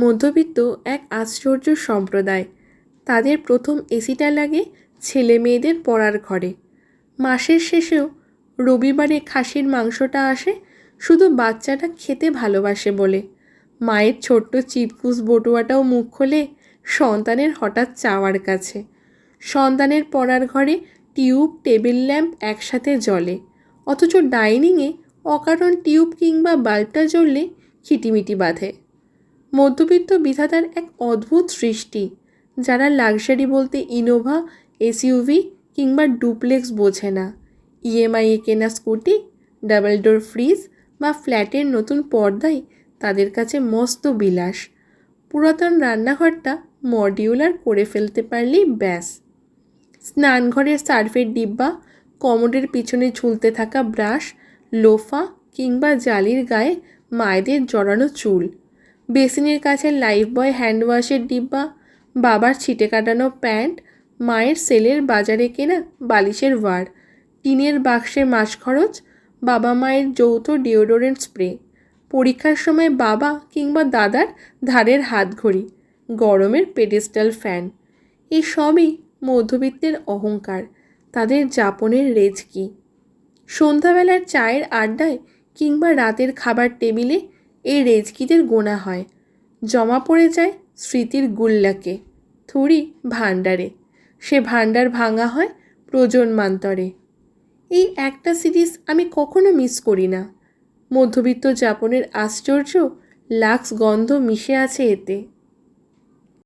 মধ্যবিত্ত এক আশ্চর্য সম্প্রদায়। তাদের প্রথম এসিটা লাগে ছেলে মেয়েদের পড়ার ঘরে। মাসের শেষেও রবিবারে খাসির মাংসটা আসে শুধু বাচ্চাটা খেতে ভালোবাসে বলে। মায়ের ছোট্ট চিপকুস বটুয়াটাও মুখ খোলে সন্তানের হঠাৎ চাওয়ার কাছে। সন্তানের পড়ার ঘরে টিউব, টেবিল ল্যাম্প একসাথে জ্বলে। অথচ ডাইনিংয়ে অকারণ টিউব কিংবা বাল্বটা জ্বললে খিটিমিটি বাঁধে। মধ্যবিত্ত বিধাতার এক অদ্ভুত সৃষ্টি, যারা লাক্সারি বলতে ইনোভা এসইউভি কিংবা ডুপ্লেক্স বোঝে না। ইএমআইয়ে কেনা স্কুটি ডাবল ডোর ফ্রিজ বা ফ্ল্যাটের নতুন পর্দাই তাদের কাছে মস্ত বিলাস। পুরাতন রান্নাঘরটা মডিউলার করে ফেলতে পারলেই ব্যাস। স্নানঘরের সার্ফের ডিব্বা, কমোডের পিছনে ঝুলতে থাকা ব্রাশ, লোফা কিংবা জালির গায়ে মায়েদের জড়ানো চুল। বেসিনের কাছে লাইফ বয় হ্যান্ড ওয়াশের ডিব্বা, বাবার ছিটে কাটানো প্যান্ট, মায়ের সেলের বাজারে কেনা বালিশের ওয়ার, টিনের বাক্সে মাস খরচ, বাবা মায়ের যৌথ ডিওডোরেন্ট স্প্রে, পরীক্ষার সময় বাবা কিংবা দাদার ধারের হাত ঘড়ি গরমের পেডেস্টাল ফ্যান এই সবই মধ্যবিত্তের অহংকার, তাদের যাপনের রেজ কী সন্ধ্যাবেলার চায়ের আড্ডায় কিংবা রাতের খাবার টেবিলে এই রেজকিদের গোনা হয়। জমা পড়ে যায় স্মৃতির গুল্লাকে থুরি ভাণ্ডারে। সে ভাণ্ডার ভাঙা হয় প্রজন্মান্তরে। এই একটা সিরিজ আমি কখনো মিস করি না। মধ্যবিত্ত যাপনের আশ্চর্য, লাক্স গন্ধ মিশে আছে এতে।